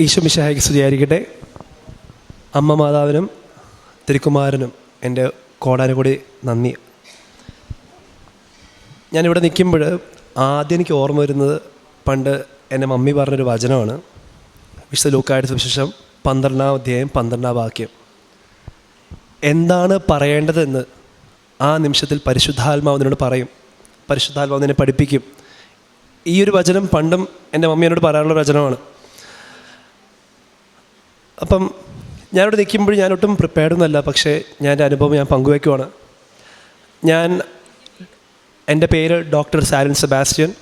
ഈശോ മിശാഹിക്ക് സ്തുതിയായിരിക്കട്ടെ. അമ്മ മാതാവിനും തിരുക്കുമാരനും എന്റെ കോടാനുകൂടി നന്ദി. ഞാനിവിടെ നിൽക്കുമ്പോൾ ആദ്യം എനിക്ക് ഓർമ്മ വരുന്നത് പണ്ട് എന്റെ മമ്മി പറഞ്ഞൊരു വചനമാണ്. വിശുദ്ധ ലൂക്കായുടെ സുവിശേഷം പന്ത്രണ്ടാം അധ്യായം പന്ത്രണ്ടാം വാക്യം. എന്താണ് പറയേണ്ടതെന്ന് ആ നിമിഷത്തിൽ പരിശുദ്ധാത്മാവിനോട് പറയും. പരിശുദ്ധാത്മാവിനെ പഠിപ്പിക്കും. ഈ ഒരു വചനം പണ്ടും എന്റെ മമ്മി എന്നോട് പറയാനുള്ള വചനമാണ്. അപ്പം ഞാനിവിടെ നിൽക്കുമ്പോൾ ഞാൻ ഒട്ടും പ്രിപ്പയർഡ് ഒന്നുമല്ല പക്ഷേ ഞാൻ എന്റെ അനുഭവം ഞാൻ പങ്കുവയ്ക്കുവാണ്. ഞാൻ എന്റെ പേര് ഡോക്ടർ സാരൻ സെബാസ്റ്റ്യൻ.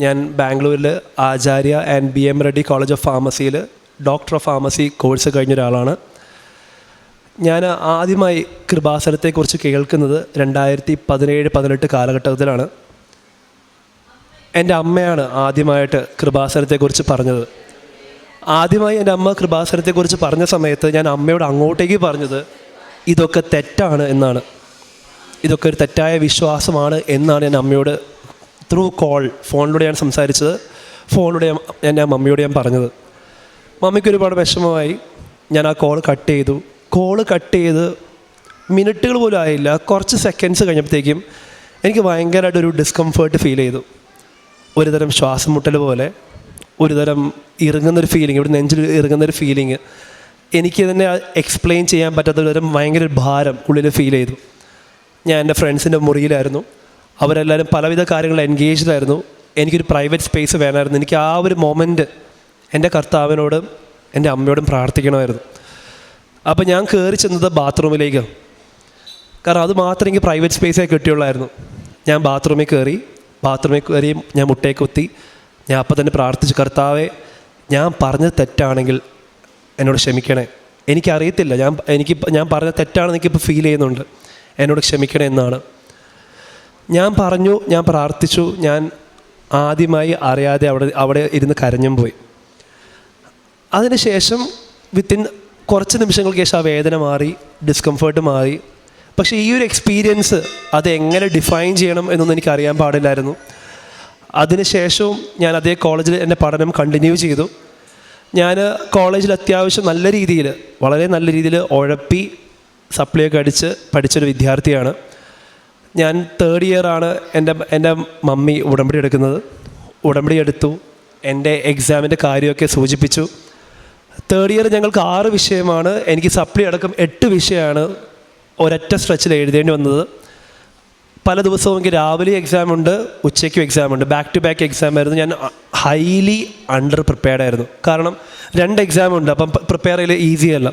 ഞാൻ ബാംഗ്ലൂരിൽ Acharya and B M Reddy college of ഫാർമസിയിൽ doctor of pharmacy course കഴിഞ്ഞ ഒരാളാണ്. ഞാൻ ആദ്യമായി കൃപാസനത്തെക്കുറിച്ച് കേൾക്കുന്നത് രണ്ടായിരത്തി പതിനേഴ് പതിനെട്ട് കാലഘട്ടത്തിലാണ്. എന്റെ അമ്മയാണ് ആദ്യമായിട്ട് കൃപാസനത്തെക്കുറിച്ച് പറഞ്ഞത്. ആദ്യമായി എന്റെ അമ്മ കൃപാസനത്തെക്കുറിച്ച് പറഞ്ഞ സമയത്ത് ഞാൻ അമ്മയോട് അങ്ങോട്ടേക്ക് പറഞ്ഞത് ഇതൊക്കെ തെറ്റാണ് എന്നാണ്. ഇതൊക്കെ ഒരു തെറ്റായ വിശ്വാസമാണ് എന്നാണ് ഞാൻ അമ്മയോട് ത്രൂ കോൾ ഫോണിലൂടെ ഞാൻ സംസാരിച്ചത്. ഫോണിലൂടെ ഞാൻ ഞാൻ മമ്മിയോട് ഞാൻ പറഞ്ഞത്. മമ്മിക്ക് ഒരുപാട് വിഷമമായി. ഞാൻ ആ കോൾ കട്ട് ചെയ്തു. കോൾ കട്ട് ചെയ്ത് മിനിറ്റുകൾ പോലും ആയില്ല. കുറച്ച് സെക്കൻഡ്സ് കഴിഞ്ഞപ്പോഴത്തേക്കും എനിക്ക് ഭയങ്കരമായിട്ടൊരു ഡിസ്കംഫേർട്ട് ഫീൽ ചെയ്തു. ഒരുതരം ശ്വാസം മുട്ടൽ പോലെ. ഒരുതരം ഇറങ്ങുന്നൊരു ഫീലിംഗ് ഇവിടെ നെഞ്ചിൽ ഇറങ്ങുന്നൊരു ഫീലിംഗ് എനിക്ക് തന്നെ എക്സ്പ്ലെയിൻ ചെയ്യാൻ പറ്റാത്ത ഒരു തരം ഭയങ്കര ഭാരം ഉള്ളിൽ ഫീൽ ചെയ്തു. ഞാൻ എന്റെ ഫ്രണ്ട്സിന്റെ മുറിയിലായിരുന്നു. അവരെല്ലാവരും പലവിധ കാര്യങ്ങളിൽ എൻഗേജ്ഡ് ആയിരുന്നു. എനിക്കൊരു പ്രൈവറ്റ് സ്പേസ് വേണമായിരുന്നു. എനിക്ക് ആ ഒരു മൊമെന്റ് എന്റെ കർത്താവിനോടും എന്റെ അമ്മയോടും പ്രാർത്ഥിക്കണമായിരുന്നു. അപ്പോൾ ഞാൻ കയറി ചെന്നത് ബാത്റൂമിലേക്ക്. കാരണം അത് മാത്രം എനിക്ക് പ്രൈവറ്റ് സ്പേസേ കിട്ടിയുള്ളായിരുന്നു. ഞാൻ ബാത്റൂമിൽ കയറി ബാത്റൂമിൽ കയറി ഞാൻ മുട്ടയെ കുത്തി ഞാൻ അപ്പം തന്നെ പ്രാർത്ഥിച്ചു കർത്താവെ ഞാൻ പറഞ്ഞത് തെറ്റാണെങ്കിൽ എന്നോട് ക്ഷമിക്കണേ. എനിക്കറിയത്തില്ല ഞാൻ എനിക്ക് ഞാൻ പറഞ്ഞ തെറ്റാണെന്ന് എനിക്കിപ്പോൾ ഫീൽ ചെയ്യുന്നുണ്ട്. എന്നോട് ക്ഷമിക്കണേ എന്നാണ്. ഞാൻ പറഞ്ഞു ഞാൻ പ്രാർത്ഥിച്ചു ഞാൻ ആദ്യമായി അറിയാതെ അവിടെ അവിടെ ഇരുന്ന് കരഞ്ഞും പോയി. അതിനുശേഷം വിത്തിൻ കുറച്ച് നിമിഷങ്ങൾക്ക് ശേഷം ആ വേദന മാറി ഡിസ്കംഫേർട്ട് മാറി. പക്ഷേ ഈ ഒരു എക്സ്പീരിയൻസ് അത് എങ്ങനെ ഡിഫൈൻ ചെയ്യണം എന്നൊന്നും എനിക്ക് അറിയാൻ പാടില്ലായിരുന്നു. അതിനുശേഷവും ഞാൻ അതേ കോളേജിൽ എന്റെ പഠനം കണ്ടിന്യൂ ചെയ്തു. ഞാൻ കോളേജിൽ അത്യാവശ്യം നല്ല രീതിയിൽ വളരെ നല്ല രീതിയിൽ ഉഴപ്പി സപ്ലൈ ഒക്കെ അടിച്ച് പഠിച്ചൊരു വിദ്യാർത്ഥിയാണ്. ഞാൻ തേർഡ് ഇയർ ആണ് എന്റെ എന്റെ മമ്മി ഉടമ്പടി എടുക്കുന്നത്. ഉടമ്പടി എടുത്തു എന്റെ എക്സാമിന്റെ കാര്യമൊക്കെ സൂചിപ്പിച്ചു. തേർഡ് ഇയർ ഞങ്ങൾക്ക് ആറ് വിഷയമാണ് എനിക്ക് സപ്ലി അടക്കം എട്ട് വിഷയമാണ് ഒരൊറ്റ സ്ട്രെച്ചിൽ എഴുതേണ്ടി വന്നത്. പല ദിവസവും എനിക്ക് രാവിലെ എക്സാം ഉണ്ട് ഉച്ചയ്ക്കും എക്സാം ഉണ്ട്. ബാക്ക് ടു ബാക്ക് എക്സാം ആയിരുന്നു. ഞാൻ ഹൈലി അണ്ടർ പ്രിപ്പയർഡ് ആയിരുന്നു. കാരണം രണ്ട് എക്സാം ഉണ്ട് അപ്പം പ്രിപ്പയർ ചെയ്യൽ ഈസി അല്ല.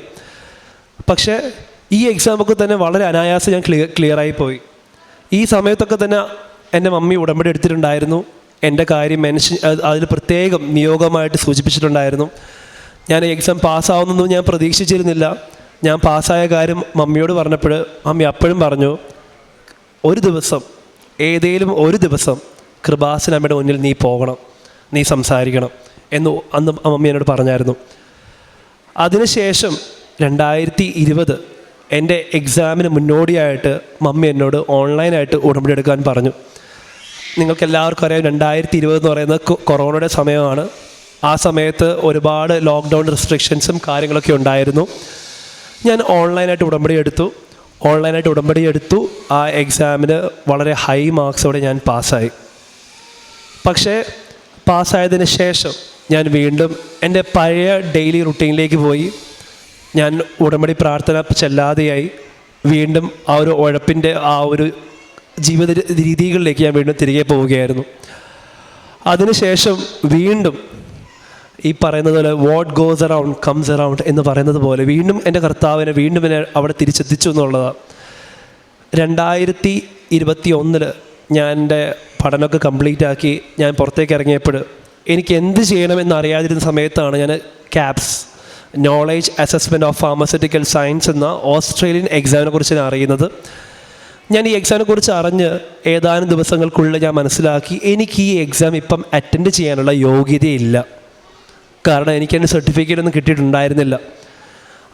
പക്ഷേ ഈ എക്സാമൊക്കെ തന്നെ വളരെ അനായാസം ഞാൻ ക്ലിയർ ക്ലിയറായി പോയി. ഈ സമയത്തൊക്കെ തന്നെ എന്റെ മമ്മി ഉടമ്പടി എടുത്തിട്ടുണ്ടായിരുന്നു. എന്റെ കാര്യം മെൻഷൻ അതിൽ പ്രത്യേകം നിയോഗമായിട്ട് സൂചിപ്പിച്ചിട്ടുണ്ടായിരുന്നു. ഞാൻ എക്സാം പാസ്സാവുന്നൊന്നും ഞാൻ പ്രതീക്ഷിച്ചിരുന്നില്ല. ഞാൻ പാസ്സായ കാര്യം മമ്മിയോട് പറഞ്ഞപ്പോൾ മമ്മി അപ്പോഴും പറഞ്ഞു ഒരു ദിവസം ഏതേലും ഒരു ദിവസം കൃപാസനമ്മയുടെ മുന്നിൽ നീ പോകണം നീ സംസാരിക്കണം എന്ന് അന്ന് അമ്മ എന്നോട് പറഞ്ഞായിരുന്നു. അതിനുശേഷം രണ്ടായിരത്തി ഇരുപത് എന്റെ എക്സാമിന് മുന്നോടിയായിട്ട് മമ്മി എന്നോട് ഓൺലൈനായിട്ട് ഉടമ്പടി എടുക്കാൻ പറഞ്ഞു. നിങ്ങൾക്ക് എല്ലാവർക്കും അറിയാം രണ്ടായിരത്തി ഇരുപത് എന്ന് പറയുന്നത് കൊറോണയുടെ സമയമാണ്. ആ സമയത്ത് ഒരുപാട് ലോക്ക്ഡൗൺ റെസ്ട്രിക്ഷൻസും കാര്യങ്ങളൊക്കെ ഉണ്ടായിരുന്നു. ഞാൻ ഓൺലൈനായിട്ട് ഉടമ്പടി എടുത്തു. ഓൺലൈനായിട്ട് ഉടമ്പടി എടുത്തു. ആ എക്സാമിന് വളരെ ഹൈ മാർക്സോടെ ഞാൻ പാസ്സായി. പക്ഷേ പാസ്സായതിന് ശേഷം ഞാൻ വീണ്ടും എന്റെ പഴയ ഡെയിലി റുട്ടീനിലേക്ക് പോയി. ഞാൻ ഉടമ്പടി പ്രാർത്ഥന ചെല്ലാതെയായി. വീണ്ടും ആ ഒരു ഉഴപ്പിന്റെ ആ ഒരു ജീവിത രീതികളിലേക്ക് ഞാൻ വീണ്ടും തിരികെ പോവുകയായിരുന്നു. അതിനുശേഷം വീണ്ടും ഈ പറയുന്നത് പോലെ what goes around comes around എന്ന് പറയുന്നത് പോലെ വീണ്ടും എന്റെ കർത്താവിനെ വീണ്ടും എന്നെ അവിടെ തിരിച്ചെത്തിച്ചു എന്നുള്ളതാണ് രണ്ടായിരത്തി ഇരുപത്തി ഒന്നിൽ ഞാൻ എന്റെ പഠനമൊക്കെ കംപ്ലീറ്റ് ആക്കി ഞാൻ പുറത്തേക്ക് ഇറങ്ങിയപ്പോൾ എനിക്ക് എന്ത് ചെയ്യണമെന്ന് അറിയാതിരുന്ന സമയത്താണ് ഞാൻ KAPS knowledge assessment of pharmaceutical science എന്ന ഓസ്ട്രേലിയൻ എക്സാമിനെ കുറിച്ച് ഞാൻ അറിയുന്നത്. ഞാൻ ഈ എക്സാമിനെ കുറിച്ച് അറിഞ്ഞ് ഏതാനും ദിവസങ്ങൾക്കുള്ളിൽ ഞാൻ മനസ്സിലാക്കി എനിക്ക് ഈ എക്സാം ഇപ്പം അറ്റൻഡ് ചെയ്യാനുള്ള യോഗ്യതയില്ല. കാരണം എനിക്ക് എന്റെ സർട്ടിഫിക്കറ്റ് ഒന്നും കിട്ടിയിട്ടുണ്ടായിരുന്നില്ല.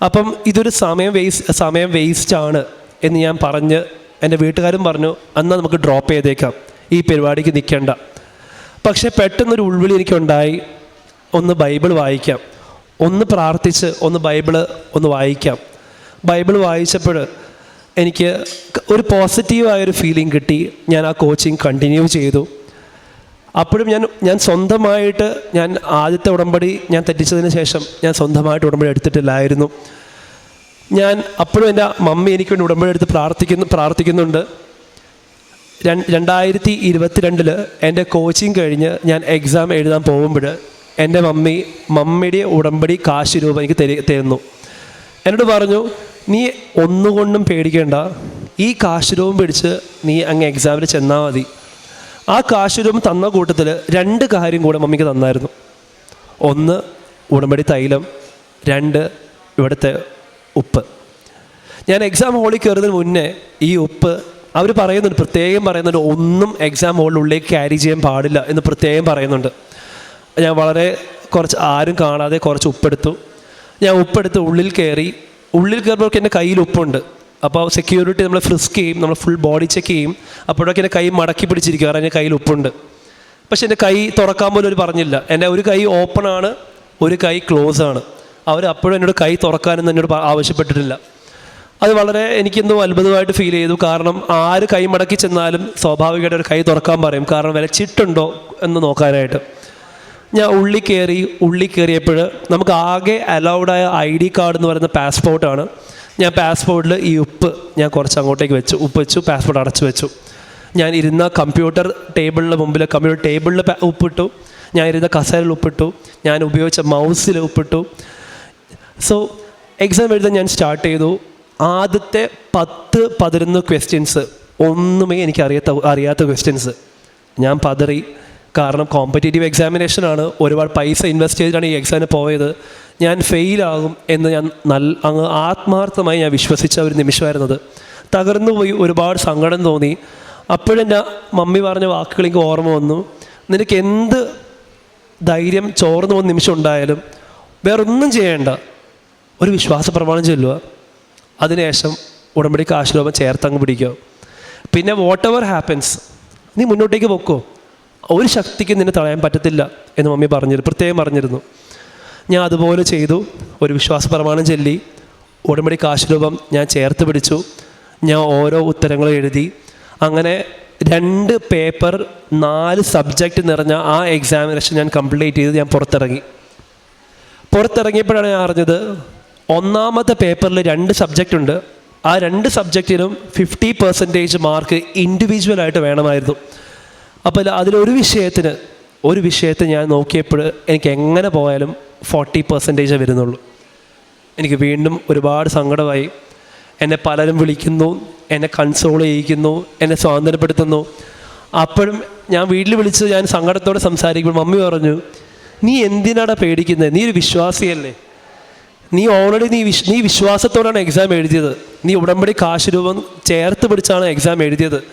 അപ്പം ഇതൊരു സമയം വേസ്റ്റ് സമയം വേസ്റ്റ് ആണ് എന്ന് ഞാൻ പറഞ്ഞ് എന്റെ വീട്ടുകാരും പറഞ്ഞു അന്നാ നമുക്ക് ഡ്രോപ്പ് ചെയ്തേക്കാം. ഈ പരിപാടിക്ക് നിൽക്കേണ്ട പക്ഷെ പെട്ടെന്നൊരു ഉൾവിളി എനിക്കുണ്ടായി. ഒന്ന് ബൈബിൾ വായിക്കാം. ഒന്ന് പ്രാർത്ഥിച്ച് ഒന്ന് ബൈബിൾ ഒന്ന് വായിക്കാം. ബൈബിൾ വായിച്ചപ്പോൾ എനിക്ക് ഒരു പോസിറ്റീവായൊരു ഫീലിംഗ് കിട്ടി. ഞാൻ ആ കോച്ചിങ് കണ്ടിന്യൂ ചെയ്തു. അപ്പോഴും ഞാൻ ഞാൻ സ്വന്തമായിട്ട് ഞാൻ ആദ്യത്തെ ഉടമ്പടി ഞാൻ തെറ്റിച്ചതിന് ശേഷം ഞാൻ സ്വന്തമായിട്ട് ഉടമ്പടി എടുത്തിട്ടില്ലായിരുന്നു. ഞാൻ അപ്പോഴും എന്റെ മമ്മി എനിക്ക് വേണ്ടി ഉടമ്പടി എടുത്ത് പ്രാർത്ഥിക്കുന്നു പ്രാർത്ഥിക്കുന്നുണ്ട്. രണ്ടായിരത്തി ഇരുപത്തിരണ്ടിൽ എന്റെ കോച്ചിങ് കഴിഞ്ഞ് ഞാൻ എക്സാം എഴുതാൻ പോകുമ്പോൾ എന്റെ മമ്മി മമ്മിയുടെ ഉടമ്പടി കാശ് രൂപ എനിക്ക് തരി തരുന്നു. എന്നോട് പറഞ്ഞു നീ ഒന്നുകൊണ്ടും പേടിക്കേണ്ട. ഈ കാശ് രൂപം പിടിച്ച് നീ അങ്ങ് എക്സാമിൽ ചെന്നാൽ മതി. ആ കാശ് തന്ന കൂട്ടത്തിൽ രണ്ട് കാര്യം കൂടെ മമ്മിക്ക് തന്നായിരുന്നു. ഒന്ന് ഉടമ്പടി തൈലം. രണ്ട് ഇവിടുത്തെ ഉപ്പ്. ഞാൻ എക്സാം ഹോളിൽ കയറുന്നതിന് മുന്നേ ഈ ഉപ്പ് അവർ പറയുന്നുണ്ട് പ്രത്യേകം പറയുന്നുണ്ട് ഒന്നും എക്സാം ഹോളിനുള്ളിലേക്ക് ക്യാരി ചെയ്യാൻ പാടില്ല എന്ന് പ്രത്യേകം പറയുന്നുണ്ട്. ഞാൻ വളരെ കുറച്ച് ആരും കാണാതെ കുറച്ച് ഉപ്പെടുത്തു. ഞാൻ ഉപ്പെടുത്ത് ഉള്ളിൽ കയറി ഉള്ളിൽ കയറുമ്പോഴൊക്കെ എന്റെ കയ്യിൽ ഉപ്പുണ്ട്. അപ്പോൾ സെക്യൂരിറ്റി നമ്മൾ ഫ്രിസ്ക് ചെയ്യും നമ്മൾ ഫുൾ ബോഡി ചെക്ക് ചെയ്യും. അപ്പോഴൊക്കെ എന്റെ കൈ മടക്കി പിടിച്ചിരിക്കും. കാരണം എന്റെ കയ്യിൽ ഉപ്പുണ്ട്. പക്ഷെ എന്റെ കൈ തുറക്കാൻ പോലും അവർ പറഞ്ഞില്ല. എന്റെ ഒരു കൈ ഓപ്പൺ ആണ് ഒരു കൈ ക്ലോസ് ആണ്. അവർ അപ്പോഴും എന്നോട് കൈ തുറക്കാനൊന്നും എന്നോട് ആവശ്യപ്പെട്ടിട്ടില്ല. അത് വളരെ എനിക്കെന്തോ അത്ഭുതമായിട്ട് ഫീൽ ചെയ്തു. കാരണം ആര് കൈ മടക്കി ചെന്നാലും സ്വാഭാവികമായിട്ട് ഒരു കൈ തുറക്കാൻ പറയും. കാരണം വില ചിട്ടുണ്ടോ എന്ന് നോക്കാനായിട്ട്. ഞാൻ ഉള്ളി കയറി ഉള്ളി കയറിയപ്പോൾ നമുക്ക് ആകെ അലൗഡായ ഐ ഡി കാർഡ് എന്ന് പറയുന്ന പാസ്പോർട്ടാണ് ഞാൻ പാസ്പോർട്ടിൽ ഈ ഉപ്പ് ഞാൻ കുറച്ച് അങ്ങോട്ടേക്ക് വെച്ചു. ഉപ്പ് വെച്ചു പാസ്പോർട്ട് അടച്ചു വെച്ചു. ഞാൻ ഇരുന്ന കമ്പ്യൂട്ടർ ടേബിളിന് മുമ്പിൽ കമ്പ്യൂട്ടർ ടേബിളിൽ ഉപ്പിട്ടു. ഞാൻ ഇരുന്ന കസേരയിൽ ഉപ്പിട്ടു. ഞാൻ ഉപയോഗിച്ച മൗസിൽ ഉപ്പിട്ടു. സോ എക്സാം എഴുതാൻ ഞാൻ സ്റ്റാർട്ട് ചെയ്തു. ആദ്യത്തെ പത്ത് പതിനൊന്ന് ക്വസ്റ്റ്യൻസ് ഒന്നുമേ എനിക്ക് അറിയാത്ത അറിയാത്ത ക്വസ്റ്റ്യൻസ് ഞാൻ പതറി. കാരണം കോമ്പറ്റേറ്റീവ് എക്സാമിനേഷനാണ് ഒരുപാട് പൈസ ഇൻവെസ്റ്റ് ചെയ്തിട്ടാണ് ഈ എക്സാമിന് പോയത്. ഞാൻ ഫെയിലാകും എന്ന് ഞാൻ നല്ല അങ്ങ് ആത്മാർത്ഥമായി ഞാൻ വിശ്വസിച്ച ഒരു നിമിഷമായിരുന്നത്. തകർന്നു പോയി ഒരുപാട് സങ്കടം തോന്നി. അപ്പോഴെന്റെ മമ്മി പറഞ്ഞ വാക്കുകൾ എനിക്ക് ഓർമ്മ വന്നു. നിനക്ക് എന്ത് ധൈര്യം ചോർന്നു പോകുന്ന നിമിഷം ഉണ്ടായാലും വേറൊന്നും ചെയ്യേണ്ട. ഒരു വിശ്വാസ പ്രമാണം ചൊല്ലുക. അതിനുശേഷം ഉടമ്പടി കാശ്ലോപം ചേർത്തങ്ങ് പിടിക്കുക. പിന്നെ വാട്ട് എവർ ഹാപ്പൻസ് നീ മുന്നോട്ടേക്ക് പൊക്കോ. ഒരു ശക്തിക്ക് നിന്നെ തളയാൻ പറ്റത്തില്ല എന്ന് മമ്മി പറഞ്ഞിരുന്നു. പ്രത്യേകം പറഞ്ഞിരുന്നു. ഞാൻ അതുപോലെ ചെയ്തു. ഒരു വിശ്വാസ പ്രമാണം ചൊല്ലി. ഉടമ്പടി കാശുരൂപം ഞാൻ ചേർത്ത് പിടിച്ചു. ഞാൻ ഓരോ ഉത്തരങ്ങളും എഴുതി. അങ്ങനെ രണ്ട് പേപ്പർ നാല് സബ്ജക്റ്റ് നിറഞ്ഞ ആ എക്സാമിനേഷൻ ഞാൻ കംപ്ലീറ്റ് ചെയ്ത് ഞാൻ പുറത്തിറങ്ങി. പുറത്തിറങ്ങിയപ്പോഴാണ് ഞാൻ അറിഞ്ഞത് ഒന്നാമത്തെ പേപ്പറിൽ രണ്ട് സബ്ജക്റ്റ് ഉണ്ട്. ആ രണ്ട് സബ്ജക്റ്റിനും ഫിഫ്റ്റി പെർസെന്റേജ് മാർക്ക് ഇൻഡിവിജ്വലായിട്ട് വേണമായിരുന്നു. അപ്പോൾ അതിലൊരു വിഷയത്തിന് ഒരു വിഷയത്തെ ഞാൻ നോക്കിയപ്പോൾ എനിക്ക് എങ്ങനെ പോയാലും ഫോർട്ടി പെർസെന്റേജേ വരുന്നുള്ളൂ. എനിക്ക് വീണ്ടും ഒരുപാട് സങ്കടമായി. എന്നെ പലരും വിളിക്കുന്നു എന്നെ കൺസോൾ ചെയ്യിക്കുന്നു എന്നെ സ്വാതന്ത്ര്യപ്പെടുത്തുന്നു. അപ്പോഴും ഞാൻ വീട്ടിൽ വിളിച്ച് ഞാൻ സങ്കടത്തോടെ സംസാരിക്കുമ്പോൾ മമ്മി പറഞ്ഞു നീ എന്തിനാടാ പേടിക്കുന്നത് നീ ഒരു വിശ്വാസിയല്ലേ. നീ ഓൾറെഡി നീ വിശ് നീ വിശ്വാസത്തോടാണ് എക്സാം എഴുതിയത്. നീ ഉടമ്പടി കാശ് രൂപം ചേർത്ത് പിടിച്ചാണ് എക്സാം എഴുതിയത്.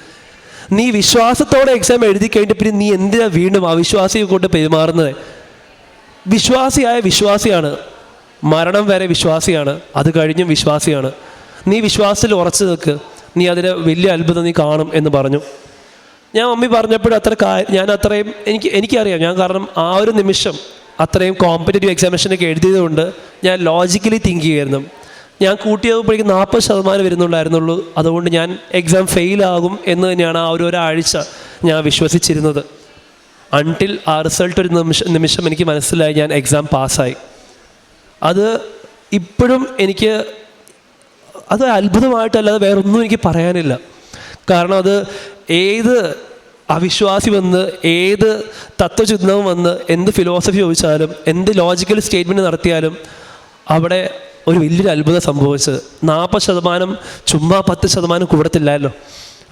നീ വിശ്വാസത്തോടെ എക്സാം എഴുതി കഴിഞ്ഞിട്ട് പിന്നെ നീ എന്തിനാ വീണ്ടും അവിശ്വാസിയെ കൊണ്ട് പെരുമാറുന്നത്? വിശ്വാസിയായ വിശ്വാസിയാണ്. മരണം വരെ വിശ്വാസിയാണ്. അത് കഴിഞ്ഞും വിശ്വാസിയാണ്. നീ വിശ്വാസത്തിൽ ഉറച്ചു നിൽക്ക്. നീ അതിന് വലിയ അത്ഭുതം നീ കാണും എന്ന് പറഞ്ഞു. ഞാൻ മമ്മി പറഞ്ഞപ്പോഴും അത്ര ഞാൻ അത്രയും എനിക്ക് എനിക്കറിയാം. ഞാൻ കാരണം ആ ഒരു നിമിഷം അത്രയും കോമ്പറ്റേറ്റീവ് എക്സാമിനേഷനൊക്കെ എഴുതിയതുകൊണ്ട് ഞാൻ ലോജിക്കലി തിങ്ക് ചെയ്യുമായിരുന്നു. ഞാൻ കൂട്ടിയപ്പോഴേക്കും നാൽപ്പത് ശതമാനം വരുന്നുണ്ടായിരുന്നുള്ളൂ. അതുകൊണ്ട് ഞാൻ എക്സാം ഫെയിലാകും എന്ന് തന്നെയാണ് ആ ഒരു ഒരാഴ്ച ഞാൻ വിശ്വസിച്ചിരുന്നത്. അൺടിൽ ആ റിസൾട്ട് ഒരു നിമിഷം നിമിഷം എനിക്ക് മനസ്സിലായി ഞാൻ എക്സാം പാസ്സായി അത് ഇപ്പോഴും എനിക്ക് അത് അത്ഭുതമായിട്ടല്ലാതെ വേറെ ഒന്നും എനിക്ക് പറയാനില്ല. കാരണം അത് ഏത് അവിശ്വാസി വന്ന് ഏത് തത്വചിന്തവും വന്ന് എന്ത് ഫിലോസഫി ചോദിച്ചാലും എന്ത് ലോജിക്കൽ സ്റ്റേറ്റ്മെന്റ് നടത്തിയാലും അവിടെ ഒരു വലിയൊരു അത്ഭുതം സംഭവിച്ചത്. നാൽപ്പത് ശതമാനം ചുമ്മാ പത്ത് ശതമാനം കൂടത്തില്ലായല്ലോ.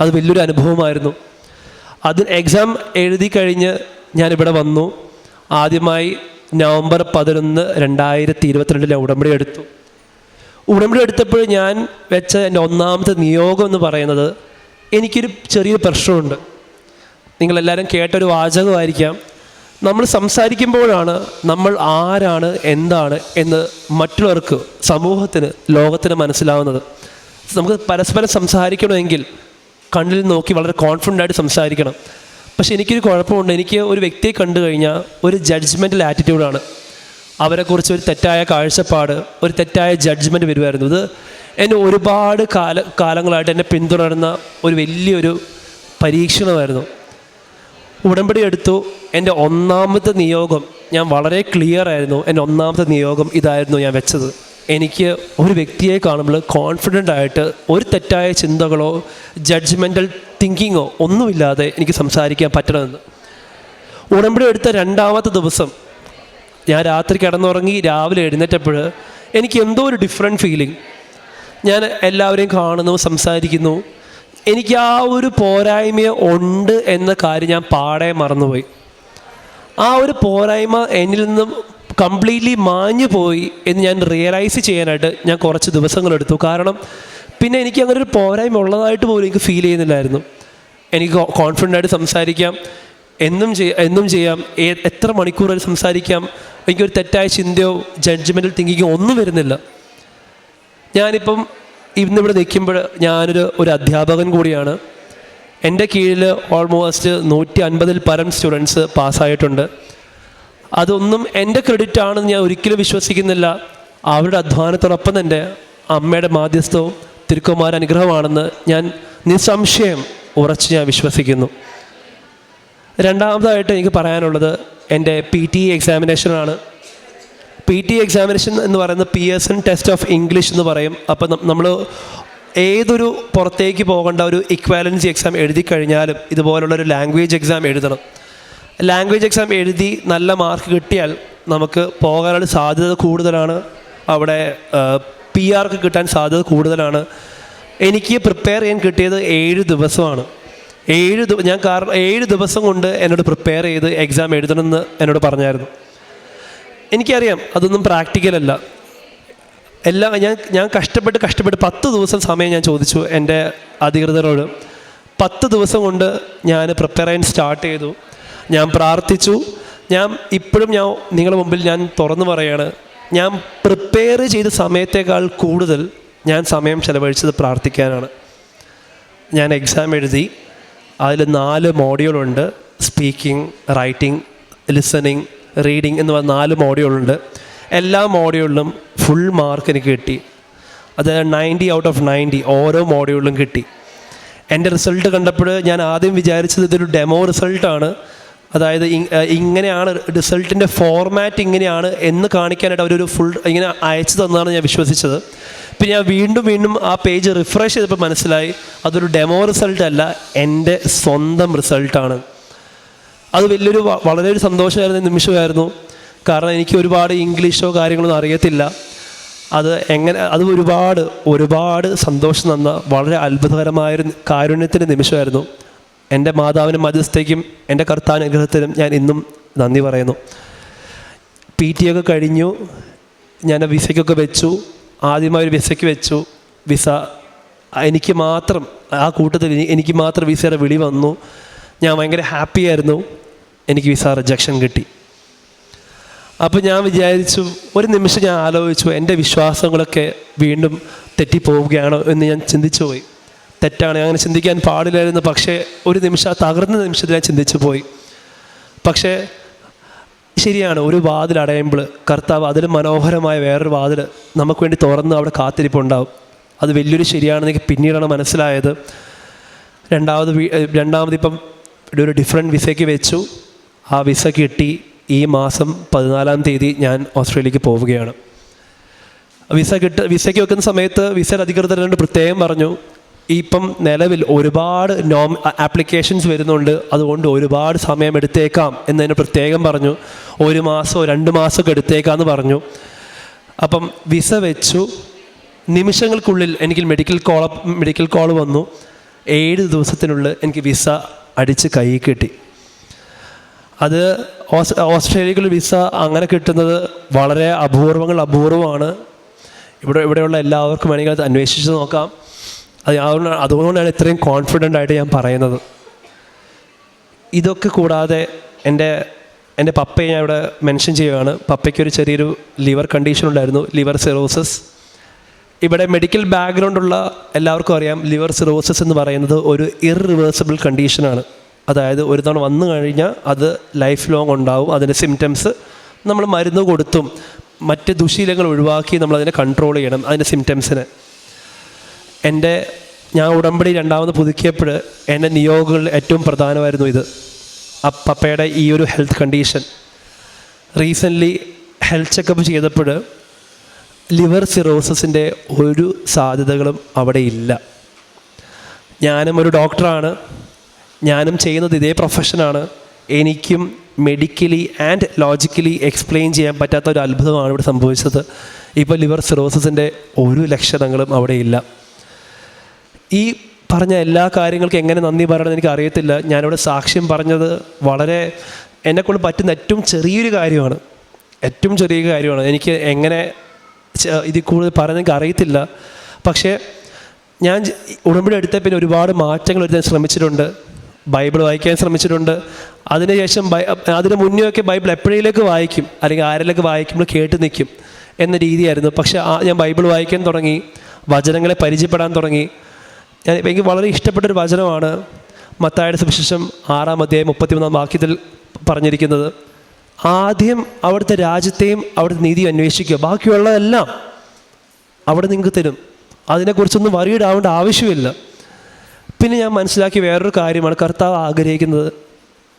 അത് വലിയൊരു അനുഭവമായിരുന്നു. അത് എക്സാം എഴുതി കഴിഞ്ഞ് ഞാനിവിടെ വന്നു. ആദ്യമായി നവംബർ പതിനൊന്ന് രണ്ടായിരത്തി ഇരുപത്തിരണ്ടിലെ ഉടമ്പടി എടുത്തു. ഉടമ്പടി എടുത്തപ്പോൾ ഞാൻ വെച്ച എന്റെ ഒന്നാമത്തെ നിയോഗം എന്ന് പറയുന്നത് എനിക്കൊരു ചെറിയൊരു പ്രശ്നമുണ്ട്. നിങ്ങളെല്ലാവരും കേട്ടൊരു വാചകമായിരിക്കാം. നമ്മൾ സംസാരിക്കുമ്പോഴാണ് നമ്മൾ ആരാണ് എന്താണ് എന്ന് മറ്റുള്ളവർക്ക് സമൂഹത്തിന് ലോകത്തിന് മനസ്സിലാവുന്നത്. നമുക്ക് പരസ്പരം സംസാരിക്കണമെങ്കിൽ കണ്ണിൽ നോക്കി വളരെ കോൺഫിഡന്റ് ആയിട്ട് സംസാരിക്കണം. പക്ഷെ എനിക്കൊരു കുഴപ്പമുണ്ട്. എനിക്ക് ഒരു വ്യക്തിയെ കണ്ടു കഴിഞ്ഞാൽ ഒരു ജഡ്ജ്മെന്റൽ ആറ്റിറ്റ്യൂഡാണ് അവരെക്കുറിച്ച് ഒരു തെറ്റായ കാഴ്ചപ്പാട് ഒരു തെറ്റായ ജഡ്ജ്മെന്റ് വരുമായിരുന്നു. ഇത് എന്നെ ഒരുപാട് കാല കാലങ്ങളായിട്ട് എന്നെ പിന്തുടരുന്ന ഒരു വലിയൊരു പരീക്ഷണമായിരുന്നു. ഉടമ്പടി എടുത്തു. എന്റെ ഒന്നാമത്തെ നിയോഗം ഞാൻ വളരെ ക്ലിയർ ആയിരുന്നു. എന്റെ ഒന്നാമത്തെ നിയോഗം ഇതായിരുന്നു ഞാൻ വെച്ചത്. എനിക്ക് ഒരു വ്യക്തിയെ കാണുമ്പോൾ കോൺഫിഡന്റ് ആയിട്ട് ഒരു തെറ്റായ ചിന്തകളോ ജഡ്ജ്മെന്റൽ തിങ്കിങ്ങോ ഒന്നുമില്ലാതെ എനിക്ക് സംസാരിക്കാൻ പറ്റണമെന്ന്. ഉടമ്പടി എടുത്ത രണ്ടാമത്തെ ദിവസം ഞാൻ രാത്രി കിടന്നുറങ്ങി രാവിലെ എഴുന്നേറ്റപ്പോൾ എനിക്ക് എന്തോ ഒരു ഡിഫറെന്റ് ഫീലിംഗ് ഞാൻ എല്ലാവരെയും കാണുന്നു സംസാരിക്കുന്നു. എനിക്ക് ആ ഒരു പോരായ്മ ഉണ്ട് എന്ന കാര്യം ഞാൻ പാടെ മറന്നുപോയി. ആ ഒരു പോരായ്മ എന്നിൽ നിന്നും കംപ്ലീറ്റ്ലി മാഞ്ഞു പോയി എന്ന് ഞാൻ റിയലൈസ് ചെയ്യാനായിട്ട് ഞാൻ കുറച്ച് ദിവസങ്ങളെടുത്തു കാരണം പിന്നെ എനിക്ക് അങ്ങനെ ഒരു പോരായ്മ ഉള്ളതായിട്ട് പോലും എനിക്ക് ഫീൽ ചെയ്യുന്നില്ലായിരുന്നു. എനിക്ക് കോൺഫിഡന്റ് ആയിട്ട് സംസാരിക്കാം. എന്നും ചെയ്യാം എന്നും ചെയ്യാം. എത്ര മണിക്കൂർ വരെ സംസാരിക്കാം. എനിക്കൊരു തെറ്റായ ചിന്തയോ ജഡ്ജ്മെന്റൽ തിങ്കിങ്ങോ ഒന്നും വരുന്നില്ല. ഞാനിപ്പം ഇന്നിവിടെ നിൽക്കുമ്പോൾ ഞാനൊരു ഒരു അധ്യാപകൻ കൂടിയാണ്. എന്റെ കീഴിൽ ഓൾമോസ്റ്റ് നൂറ്റി അൻപതിൽ പരം സ്റ്റുഡൻസ് പാസ്സായിട്ടുണ്ട് അതൊന്നും എന്റെ ക്രെഡിറ്റ് ആണെന്ന് ഞാൻ ഒരിക്കലും വിശ്വസിക്കുന്നില്ല. അവരുടെ അധ്വാനത്തോടൊപ്പം തന്നെ അമ്മയുടെ മാധ്യസ്ഥവും തിരുക്കുമാര അനുഗ്രഹമാണെന്ന് ഞാൻ നിസ്സംശയം ഉറച്ച് ഞാൻ വിശ്വസിക്കുന്നു. രണ്ടാമതായിട്ട് എനിക്ക് പറയാനുള്ളത് എന്റെ പി ടി എക്സാമിനേഷനാണ് പി ടി എക്സാമിനേഷൻ എന്ന് പറയുന്നത് P S N test of English എന്ന് പറയും. അപ്പം നമ്മൾ ഏതൊരു പുറത്തേക്ക് പോകേണ്ട ഒരു ഇക്വാലൻസി എക്സാം എഴുതി കഴിഞ്ഞാലും ഇതുപോലുള്ള ഒരു ലാംഗ്വേജ് എക്സാം എഴുതണം. ലാംഗ്വേജ് എക്സാം എഴുതി നല്ല മാർക്ക് കിട്ടിയാൽ നമുക്ക് പോകാനുള്ള സാധ്യത കൂടുതലാണ്. അവിടെ പി ആർക്ക് കിട്ടാൻ സാധ്യത കൂടുതലാണ്. എനിക്ക് പ്രിപ്പയർ ചെയ്യാൻ കിട്ടിയത് ഏഴ് ദിവസമാണ്. ഏഴ് ഞാൻ കാരണം ഏഴ് ദിവസം കൊണ്ട് എന്നോട് പ്രിപ്പയർ ചെയ്ത് എക്സാം എഴുതണമെന്ന് എന്നോട് പറഞ്ഞായിരുന്നു. എനിക്കറിയാം അതൊന്നും പ്രാക്ടിക്കലല്ല എല്ലാം ഞാൻ ഞാൻ കഷ്ടപ്പെട്ട് കഷ്ടപ്പെട്ട് പത്ത് ദിവസം സമയം ഞാൻ ചോദിച്ചു എന്റെ അധികൃതരോട്. പത്ത് ദിവസം കൊണ്ട് ഞാൻ പ്രിപ്പയർ ചെയ്യാൻ സ്റ്റാർട്ട് ചെയ്തു. ഞാൻ പ്രാർത്ഥിച്ചു. ഞാൻ ഇപ്പോഴും ഞാൻ നിങ്ങളുടെ മുമ്പിൽ ഞാൻ തുറന്നു പറയാണ്. ഞാൻ പ്രിപ്പയർ ചെയ്ത സമയത്തേക്കാൾ കൂടുതൽ ഞാൻ സമയം ചെലവഴിച്ചത് പ്രാർത്ഥിക്കാനാണ്. ഞാൻ എക്സാം എഴുതി. അതിൽ നാല് മോഡ്യൂളുണ്ട് സ്പീക്കിംഗ് റൈറ്റിംഗ് ലിസണിങ് റീഡിംഗ് എന്ന് പറഞ്ഞ നാല് മോഡ്യൂളുണ്ട് എല്ലാ മോഡ്യൂളിലും ഫുൾ മാർക്ക് എനിക്ക് കിട്ടി. അത് നയന്റി ഔട്ട് ഓഫ് നയന്റി ഓരോ മോഡ്യൂളിലും കിട്ടി. എന്റെ റിസൾട്ട് കണ്ടപ്പോൾ ഞാൻ ആദ്യം വിചാരിച്ചത് ഇതൊരു ഡെമോ റിസൾട്ടാണ് അതായത് ഇങ്ങനെയാണ് റിസൾട്ടിന്റെ ഫോർമാറ്റ് ഇങ്ങനെയാണ് എന്ന് കാണിക്കാനായിട്ട് അവരൊരു ഫുൾ ഇങ്ങനെ അയച്ചു തന്നതാണ് ഞാൻ വിശ്വസിച്ചത്. പിന്നെ ഞാൻ വീണ്ടും വീണ്ടും ആ പേജ് റിഫ്രഷ് ചെയ്തപ്പോൾ മനസ്സിലായി അതൊരു ഡെമോ റിസൾട്ട് അല്ല എന്റെ സ്വന്തം റിസൾട്ടാണ് അത് വലിയൊരു വളരെ ഒരു സന്തോഷമായിരുന്ന നിമിഷമായിരുന്നു. കാരണം എനിക്ക് ഒരുപാട് ഇംഗ്ലീഷോ കാര്യങ്ങളൊന്നും അറിയത്തില്ല. അത് എങ്ങനെ അത് ഒരുപാട് ഒരുപാട് സന്തോഷം തന്ന വളരെ അത്ഭുതകരമായൊരു കാരുണ്യത്തിന്റെ നിമിഷമായിരുന്നു. എന്റെ മാതാവിനും മധ്യസ്ഥയ്ക്കും എന്റെ കർത്താനുഗ്രഹത്തിനും ഞാൻ ഇന്നും നന്ദി പറയുന്നു. പി ടി ഒക്കെ കഴിഞ്ഞു. ഞാൻ വിസയ്ക്കൊക്കെ വെച്ചു. ആദ്യമായി ഒരു വിസയ്ക്ക് വെച്ചു. വിസ എനിക്ക് മാത്രം ആ കൂട്ടത്തിൽ എനിക്ക് മാത്രം വിസയുടെ വിളി വന്നു. ഞാൻ ഭയങ്കര ഹാപ്പി ആയിരുന്നു. എനിക്ക് വിസ റിജക്ഷൻ കിട്ടി. അപ്പോൾ ഞാൻ വിചാരിച്ചു ഒരു നിമിഷം ഞാൻ ആലോചിച്ചു എന്റെ വിശ്വാസങ്ങളൊക്കെ വീണ്ടും തെറ്റിപ്പോവുകയാണോ എന്ന് ഞാൻ ചിന്തിച്ചു പോയി തെറ്റാണ്. അങ്ങനെ ചിന്തിക്കാൻ പാടില്ലായിരുന്നു. പക്ഷേ ഒരു നിമിഷം തകർന്ന നിമിഷത്തിൽ ഞാൻ ചിന്തിച്ചു പോയി. പക്ഷേ ശരിയാണ്. ഒരു വാതിൽ അടയുമ്പോൾ കർത്താവ് അതിലും മനോഹരമായ വേറൊരു വാതിൽ നമുക്ക് വേണ്ടി തുറന്ന് അവിടെ കാത്തിരിപ്പുണ്ടാവും. അത് വലിയൊരു ശരിയാണെന്ന് എനിക്ക് പിന്നീടാണ് മനസ്സിലായത്. രണ്ടാമത് രണ്ടാമത് ഇപ്പം ഒരു ഡിഫറെന്റ് വിസയ്ക്ക് വെച്ചു. ആ വിസ കിട്ടി. ഈ മാസം പതിനാലാം തീയതി ഞാൻ ഓസ്ട്രേലിയക്ക് പോവുകയാണ്. വിസ കിട്ട വിസയ്ക്ക് വെക്കുന്ന സമയത്ത് വിസയുടെ അധികൃതരോട് പ്രത്യേകം പറഞ്ഞു ഇപ്പം നിലവിൽ ഒരുപാട് നോം ആപ്ലിക്കേഷൻസ് വരുന്നുണ്ട്. അതുകൊണ്ട് ഒരുപാട് സമയം എടുത്തേക്കാം എന്നതിന് പ്രത്യേകം പറഞ്ഞു. ഒരു മാസമോ രണ്ട് മാസമൊക്കെ എടുത്തേക്കാന്ന് പറഞ്ഞു. അപ്പം വിസ വെച്ചു. നിമിഷങ്ങൾക്കുള്ളിൽ എനിക്ക് മെഡിക്കൽ കോൾ മെഡിക്കൽ കോൾ വന്നു. ഏഴ് ദിവസത്തിനുള്ളിൽ എനിക്ക് വിസ അടിച്ച് കൈ കിട്ടി. അത് ഓസ്ട്രേലിയക്കുള്ള വിസ അങ്ങനെ കിട്ടുന്നത് വളരെ അപൂർവങ്ങൾ അപൂർവമാണ്. ഇവിടെ ഇവിടെയുള്ള എല്ലാവർക്കും വേണമെങ്കിൽ അത് അന്വേഷിച്ച് നോക്കാം. അത് അതുകൊണ്ടാണ് അതുകൊണ്ടാണ് ഇത്രയും കോൺഫിഡന്റ് ആയിട്ട് ഞാൻ പറയുന്നത്. ഇതൊക്കെ കൂടാതെ എന്റെ എന്റെ പപ്പയെ ഞാൻ ഇവിടെ മെൻഷൻ ചെയ്യുകയാണ്. പപ്പയ്ക്ക് ഒരു ചെറിയൊരു ലിവർ കണ്ടീഷൻ ഉണ്ടായിരുന്നു ലിവർ സിറോസിസ് ഇവിടെ മെഡിക്കൽ ബാക്ക്ഗ്രൗണ്ട് ഉള്ള എല്ലാവർക്കും അറിയാം ലിവർ സിറോസിസ് എന്ന് പറയുന്നത് ഒരു ഇറിവേഴ്സിബിൾ കണ്ടീഷനാണ് അതായത് ഒരു തവണ വന്നു കഴിഞ്ഞാൽ അത് ലൈഫ് ലോങ് ഉണ്ടാവും അതിന്റെ സിംറ്റംസ് നമ്മൾ മരുന്ന് കൊടുത്തും മറ്റ് ദുശീലങ്ങൾ ഒഴിവാക്കി നമ്മൾ അതിനെ കൺട്രോൾ ചെയ്യണം അതിന്റെ സിംറ്റംസിനെ എന്റെ ഞാൻ ഉടമ്പടി രണ്ടാമത് പുതുക്കിയപ്പോൾ എന്റെ നിയോഗങ്ങളിൽ ഏറ്റവും പ്രധാനമായിരുന്നു ഇത്. പപ്പയുടെ ഈ ഒരു health condition recently health checkup ചെയ്തപ്പോൾ ലിവർ സിറോസിന്റെ ഒരു സാധ്യതകളും അവിടെ ഇല്ല. ഞാനും ഒരു ഡോക്ടറാണ് ഞാനും ചെയ്യുന്നത് ഇതേ പ്രൊഫഷനാണ് എനിക്കും മെഡിക്കലി ആൻഡ് ലോജിക്കലി എക്സ്പ്ലെയിൻ ചെയ്യാൻ പറ്റാത്ത ഒരു അത്ഭുതമാണ് ഇവിടെ സംഭവിച്ചത്. ഇപ്പോൾ ലിവർ സിറോസിന്റെ ഒരു ലക്ഷണങ്ങളും അവിടെ ഇല്ല. ഈ പറഞ്ഞ എല്ലാ കാര്യങ്ങൾക്കും എങ്ങനെ നന്ദി പറയണമെന്ന് എനിക്ക് അറിയത്തില്ല. ഞാനിവിടെ സാക്ഷ്യം പറഞ്ഞത് വളരെ എന്നെക്കൊണ്ട് പറ്റുന്ന ഏറ്റവും ചെറിയൊരു കാര്യമാണ്. ഏറ്റവും ചെറിയ കാര്യമാണ്. എനിക്ക് എങ്ങനെ ഇതിൽ കൂടുതൽ പറഞ്ഞ എനിക്ക് അറിയത്തില്ല. പക്ഷേ ഞാൻ ഉടമ്പടി എടുത്ത പിന്നെ ഒരുപാട് മാറ്റങ്ങൾ വരുത്താൻ ശ്രമിച്ചിട്ടുണ്ട്. ബൈബിൾ വായിക്കാൻ ശ്രമിച്ചിട്ടുണ്ട്. അതിനുശേഷം ബൈ അതിന് മുന്നേ ഒക്കെ ബൈബിൾ എപ്പോഴേലേക്ക് വായിക്കും. അല്ലെങ്കിൽ ആരിലേക്ക് വായിക്കുമ്പോൾ കേട്ട് നിൽക്കും എന്ന രീതിയായിരുന്നു. പക്ഷേ ആ ഞാൻ ബൈബിൾ വായിക്കാൻ തുടങ്ങി. വചനങ്ങളെ പരിചയപ്പെടാൻ തുടങ്ങി. ഞാൻ എനിക്ക് വളരെ ഇഷ്ടപ്പെട്ട ഒരു വചനമാണ് മത്തായുടെ സുവിശേഷം ആറാം അധ്യായം മുപ്പത്തിമൂന്നാം വാക്യത്തിൽ പറഞ്ഞിരിക്കുന്നത് ആദ്യം അവിടുത്തെ രാജ്യത്തെയും അവിടുത്തെ നീതി അന്വേഷിക്കുക. ബാക്കിയുള്ളതെല്ലാം അവിടെ നിങ്ങൾക്ക് തരും. അതിനെക്കുറിച്ചൊന്നും വറിയിടാവേണ്ട ആവശ്യമില്ല. പിന്നെ ഞാൻ മനസ്സിലാക്കിയ വേറൊരു കാര്യമാണ്. കർത്താവ് ആഗ്രഹിക്കുന്നത്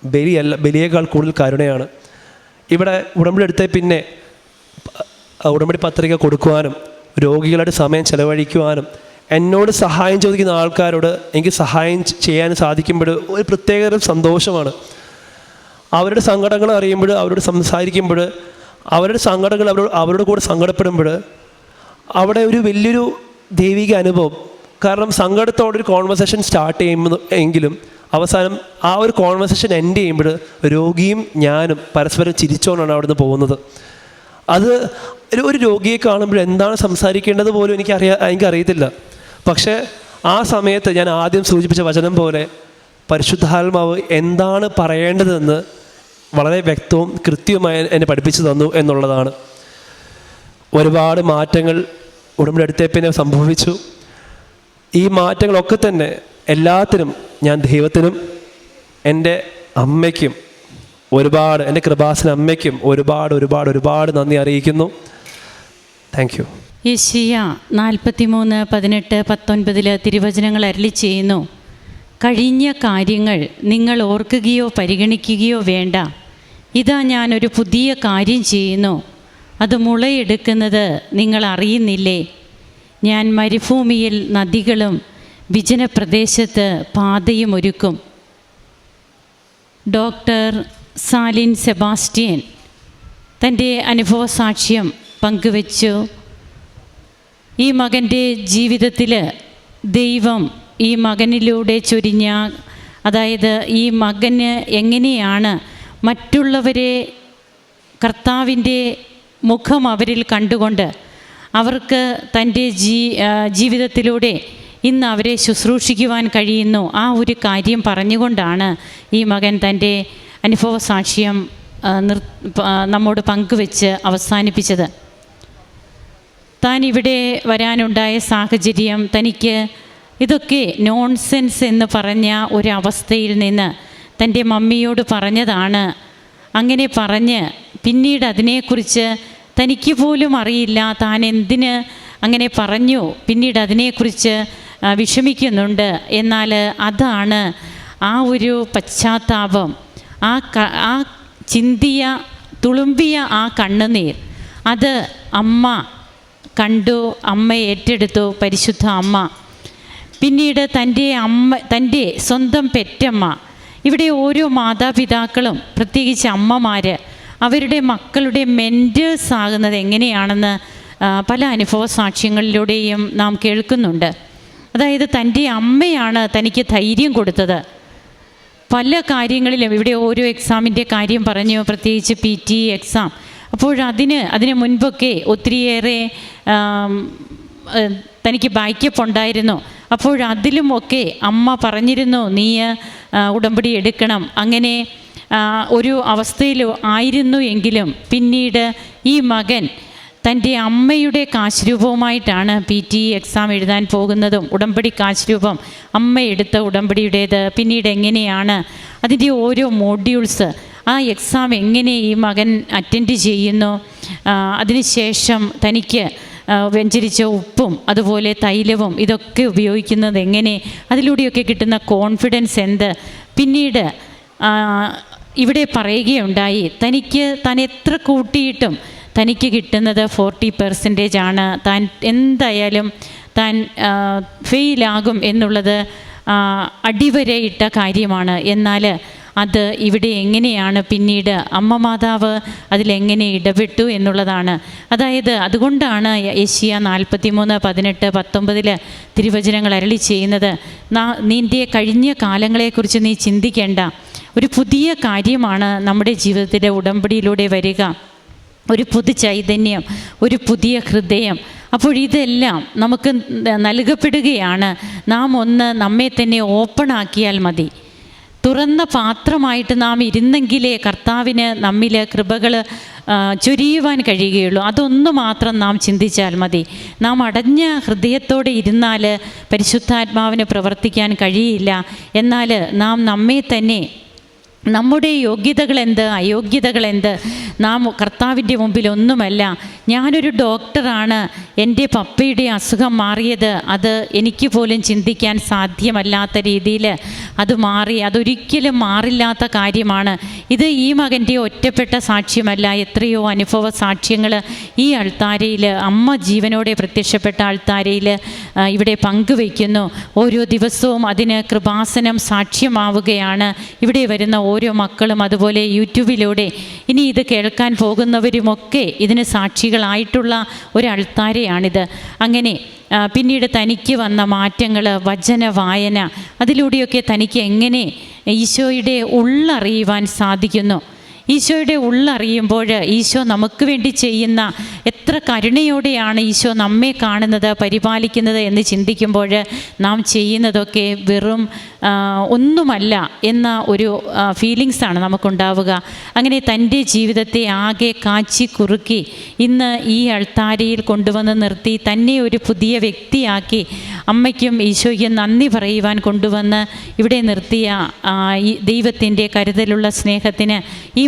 ബലിയല്ല ബലിയേക്കാൾ കൂടുതൽ കരുണയാണ്. ഇവിടെ ഉടമ്പടി എടുത്ത പിന്നെ ഉടമ്പടി പത്രിക കൊടുക്കുവാനും രോഗികളുടെ സമയം ചെലവഴിക്കുവാനും എന്നോട് സഹായം ചോദിക്കുന്ന ആൾക്കാരോട് എനിക്ക് സഹായം ചെയ്യാൻ സാധിക്കുമ്പോൾ ഒരു പ്രത്യേകതരം സന്തോഷമാണ്. അവരുടെ സങ്കടങ്ങൾ അറിയുമ്പോൾ അവരോട് സംസാരിക്കുമ്പോൾ അവരുടെ സങ്കടങ്ങൾ അവരോട് അവരുടെ കൂടെ സങ്കടപ്പെടുമ്പോൾ അവിടെ ഒരു വലിയൊരു ദൈവിക അനുഭവം. കാരണം സങ്കടത്തോടെ ഒരു കോൺവെർസേഷൻ സ്റ്റാർട്ട് ചെയ്യുമ്പോൾ എങ്കിലും അവസാനം ആ ഒരു കോൺവെർസേഷൻ എൻഡ് ചെയ്യുമ്പോൾ രോഗിയും ഞാനും പരസ്പരം ചിരിച്ചുകൊണ്ടാണ് അവിടുന്ന് പോകുന്നത്. അത് ഒരു രോഗിയെ കാണുമ്പോൾ എന്താണ് സംസാരിക്കേണ്ടത് പോലും എനിക്കറിയാ എനിക്കറിയത്തില്ല. പക്ഷേ ആ സമയത്ത് ഞാൻ ആദ്യം സൂചിപ്പിച്ച വചനം പോലെ പരിശുദ്ധാത്മാവ് എന്താണ് പറയേണ്ടതെന്ന് വളരെ വ്യക്തവും കൃത്യവുമായി എന്നെ പഠിപ്പിച്ചു തന്നു എന്നുള്ളതാണ്. ഒരുപാട് മാറ്റങ്ങൾ ഉടമ്പടി പിന്നെ സംഭവിച്ചു. ഈ മാറ്റങ്ങളൊക്കെ തന്നെ എല്ലാത്തിനും ഞാൻ ദൈവത്തിനും എന്റെ അമ്മയ്ക്കും ഒരുപാട് എന്റെ കൃപാസന അമ്മയ്ക്കും ഒരുപാട് ഒരുപാട് ഒരുപാട് നന്ദി അറിയിക്കുന്നു. താങ്ക് യശിയ നാൽപ്പത്തിമൂന്ന് പതിനെട്ട് പത്തൊൻപതിൽ തിരുവചനങ്ങൾ അരളി ചെയ്യുന്നു. കഴിഞ്ഞ കാര്യങ്ങൾ നിങ്ങൾ ഓർക്കുകയോ പരിഗണിക്കുകയോ വേണ്ട. ഇതാ ഞാനൊരു പുതിയ കാര്യം ചെയ്യുന്നു. അത് മുളയെടുക്കുന്നത് നിങ്ങൾ അറിയുന്നില്ലേ? ഞാൻ മരുഭൂമിയിൽ നദികളും വിജനപ്രദേശത്ത് പാതയും ഒരുക്കും. ഡോക്ടർ സാലിൻ സെബാസ്റ്റ്യൻ തന്റെ അനുഭവ സാക്ഷ്യം പങ്കുവച്ചു. ഈ മകന്റെ ജീവിതത്തിൽ ദൈവം ഈ മകനിലൂടെ ചൊരിഞ്ഞ അതായത് ഈ മകന് എങ്ങനെയാണ് മറ്റുള്ളവരെ കർത്താവിന്റെ മുഖം അവരിൽ കണ്ടുകൊണ്ട് അവർക്ക് തന്റെ ജീ ജീവിതത്തിലൂടെ ഇന്ന് അവരെ ശുശ്രൂഷിക്കുവാൻ കഴിയുന്നു. ആ ഒരു കാര്യം പറഞ്ഞുകൊണ്ടാണ് ഈ മകൻ തന്റെ അനുഭവ സാക്ഷ്യം നിർ നമ്മോട് പങ്കുവെച്ച് അവസാനിപ്പിച്ചത്. താൻ ഇവിടെ വരാനുണ്ടായ സാഹചര്യം തനിക്ക് ഇതൊക്കെ നോൺസെൻസ് എന്ന് പറഞ്ഞ ഒരവസ്ഥയിൽ നിന്ന് തന്റെ മമ്മിയോട് പറഞ്ഞതാണ്. അങ്ങനെ പറഞ്ഞ് പിന്നീട് അതിനെക്കുറിച്ച് തനിക്ക് പോലും അറിയില്ല. താൻ എന്തിന് അങ്ങനെ പറഞ്ഞു? പിന്നീട് അതിനെക്കുറിച്ച് വിഷമിക്കുന്നുണ്ട്. എന്നാൽ അതാണ് ആ ഒരു പശ്ചാത്താപം. ആ ആ ചിന്തിയ തുളുമ്പിയ ആ കണ്ണുനീർ. അത് അമ്മ കണ്ടു അമ്മ ഏറ്റെടുത്തു പരിശുദ്ധ അമ്മ. പിന്നീട് തന്റെ അമ്മ തന്റെ സ്വന്തം പെറ്റമ്മ. ഇവിടെ ഓരോ മാതാപിതാക്കളും പ്രത്യേകിച്ച് അമ്മമാർ അവരുടെ മക്കളുടെ മെന്റേഴ്സ് ആകുന്നത് എങ്ങനെയാണെന്ന് പല അനുഭവ സാക്ഷ്യങ്ങളിലൂടെയും നാം കേൾക്കുന്നുണ്ട്. അതായത് തന്റെ അമ്മയാണ് തനിക്ക് ധൈര്യം കൊടുത്തത്. പല കാര്യങ്ങളിലും ഇവിടെ ഓരോ എക്സാമിന്റെ കാര്യം പറഞ്ഞു പ്രത്യേകിച്ച് പി ടി എക്സാം അപ്പോഴതിന് അതിന് മുൻപൊക്കെ ഒത്തിരിയേറെ തനിക്ക് ബാക്കപ്പ് ഉണ്ടായിരുന്നു അപ്പോഴതിലുമൊക്കെ അമ്മ പറഞ്ഞിരുന്നു നീ ഉടമ്പടി എടുക്കണം. അങ്ങനെ ഒരു അവസ്ഥയിൽ ആയിരുന്നു എങ്കിലും പിന്നീട് ഈ മകൻ തന്റെ അമ്മയുടെ കാശ് രൂപവുമായിട്ടാണ് പി ടി എക്സാം എഴുതാൻ പോകുന്നതും ഉടമ്പടി കാശ് രൂപം അമ്മ എടുത്ത ഉടമ്പടിയുടേത്. പിന്നീട് എങ്ങനെയാണ് അതിന്റെ ഓരോ മോഡ്യൂൾസ് ആ എക്സാം എങ്ങനെ ഈ മകൻ അറ്റൻഡ് ചെയ്യുന്നു? അതിനുശേഷം തനിക്ക് വ്യഞ്ചരിച്ച ഉപ്പും അതുപോലെ തൈലവും ഇതൊക്കെ ഉപയോഗിക്കുന്നത് എങ്ങനെ? അതിലൂടെയൊക്കെ കിട്ടുന്ന കോൺഫിഡൻസ് എന്ത്? പിന്നീട് ഇവിടെ പറയുകയുണ്ടായി തനിക്ക് താൻ എത്ര കൂട്ടിയിട്ടും തനിക്ക് കിട്ടുന്നത് ഫോർട്ടി പെർസെന്റേജ് ആണ്. താൻ എന്തായാലും താൻ ഫെയിലാകും എന്നുള്ളത് അടിവരയിട്ട കാര്യമാണ്. എന്നാൽ അത് ഇവിടെ എങ്ങനെയാണ് പിന്നീട് അമ്മ മാതാവ് അതിലെങ്ങനെ ഇടപെട്ടു എന്നുള്ളതാണ്. അതായത് അതുകൊണ്ടാണ് ഏഷ്യ നാൽപ്പത്തി മൂന്ന് പതിനെട്ട് പത്തൊമ്പതിൽ തിരുവചനങ്ങൾ അരളി ചെയ്യുന്നത്. നിന്റെ കഴിഞ്ഞ കാലങ്ങളെക്കുറിച്ച് നീ ചിന്തിക്കേണ്ട. ഒരു പുതിയ കാര്യമാണ് നമ്മുടെ ജീവിതത്തിലെ ഉടമ്പടിയിലൂടെ വരിക. ഒരു പുതു ചൈതന്യം ഒരു പുതിയ ഹൃദയം. അപ്പോൾ ഇതെല്ലാം നമുക്ക് നൽകപ്പെടുകയാണ്. നാം ഒന്ന് നമ്മെ തന്നെ ഓപ്പൺ ആക്കിയാൽ മതി. തുറന്ന പാത്രമായിട്ട് നാം ഇരുന്നെങ്കിലേ കർത്താവിന് നമ്മിൽ കൃപകൾ ചൊരിയുവാൻ കഴിയുകയുള്ളൂ. അതൊന്നു മാത്രം നാം ചിന്തിച്ചാൽ മതി. നാം അടഞ്ഞ ഹൃദയത്തോടെ ഇരുന്നാൽ പരിശുദ്ധാത്മാവിന് പ്രവർത്തിക്കാൻ കഴിയില്ല. എന്നാൽ നാം നമ്മെ തന്നെ നമ്മുടെ അയോഗ്യതകൾ എന്ത് നാം കർത്താവിന്റെ മുമ്പിൽ ഒന്നുമല്ല ഞാനൊരു ഡോക്ടറാണ്. എന്റെ പപ്പയുടെ അസുഖം മാറിയത് അത് എനിക്ക് പോലും ചിന്തിക്കാൻ സാധ്യമല്ലാത്ത രീതിയിൽ അത് മാറി അതൊരിക്കലും മാറില്ലാത്ത കാര്യമാണ്. ഇത് ഈ മകന്റെ ഒറ്റപ്പെട്ട സാക്ഷ്യമല്ല. എത്രയോ അനുഭവ സാക്ഷ്യങ്ങൾ ഈ അൾത്താരയിൽ അമ്മ ജീവനോടെ പ്രത്യക്ഷപ്പെട്ട അൾത്താരയിൽ ഇവിടെ പങ്കുവയ്ക്കുന്നു. ഓരോ ദിവസവും അതിന് കൃപാസനം സാക്ഷ്യമാവുകയാണ്. ഇവിടെ വരുന്ന ഓരോ മക്കളും അതുപോലെ യൂട്യൂബിലൂടെ ഇനി ഇത് കേൾക്കാൻ പോകുന്നവരുമൊക്കെ ഇതിന് സാക്ഷികളായിട്ടുള്ള ഒരു അൾത്താരയാണിത്. അങ്ങനെ പിന്നീട് തനിക്ക് വന്ന മാറ്റങ്ങൾ വചന വായന അതിലൂടെയൊക്കെ തനിക്ക് എങ്ങനെ ഈശോയുടെ ഉള്ളറിയുവാൻ സാധിക്കുന്നു? ഈശോയുടെ ഉള്ളറിയുമ്പോൾ ഈശോ നമുക്ക് വേണ്ടി ചെയ്യുന്ന എത്ര കരുണയോടെയാണ് ഈശോ നമ്മെ കാണുന്നത് പരിപാലിക്കുന്നത് എന്ന് ചിന്തിക്കുമ്പോൾ നാം ചെയ്യുന്നതൊക്കെ വെറും ഒന്നുമല്ല എന്ന ഒരു ഫീലിങ്സാണ് നമുക്കുണ്ടാവുക. അങ്ങനെ തന്റെ ജീവിതത്തെ ആകെ കാച്ചി കുറുക്കി ഇന്ന് ഈ അൾത്താരയിൽ കൊണ്ടുവന്ന് നിർത്തി തന്നെ ഒരു പുതിയ വ്യക്തിയാക്കി അമ്മയ്ക്കും ഈശോയ്ക്കും നന്ദി പറയുവാൻ കൊണ്ടുവന്ന് ഇവിടെ നിർത്തിയ ദൈവത്തിന്റെ കരുതലുള്ള സ്നേഹത്തിന് ഈ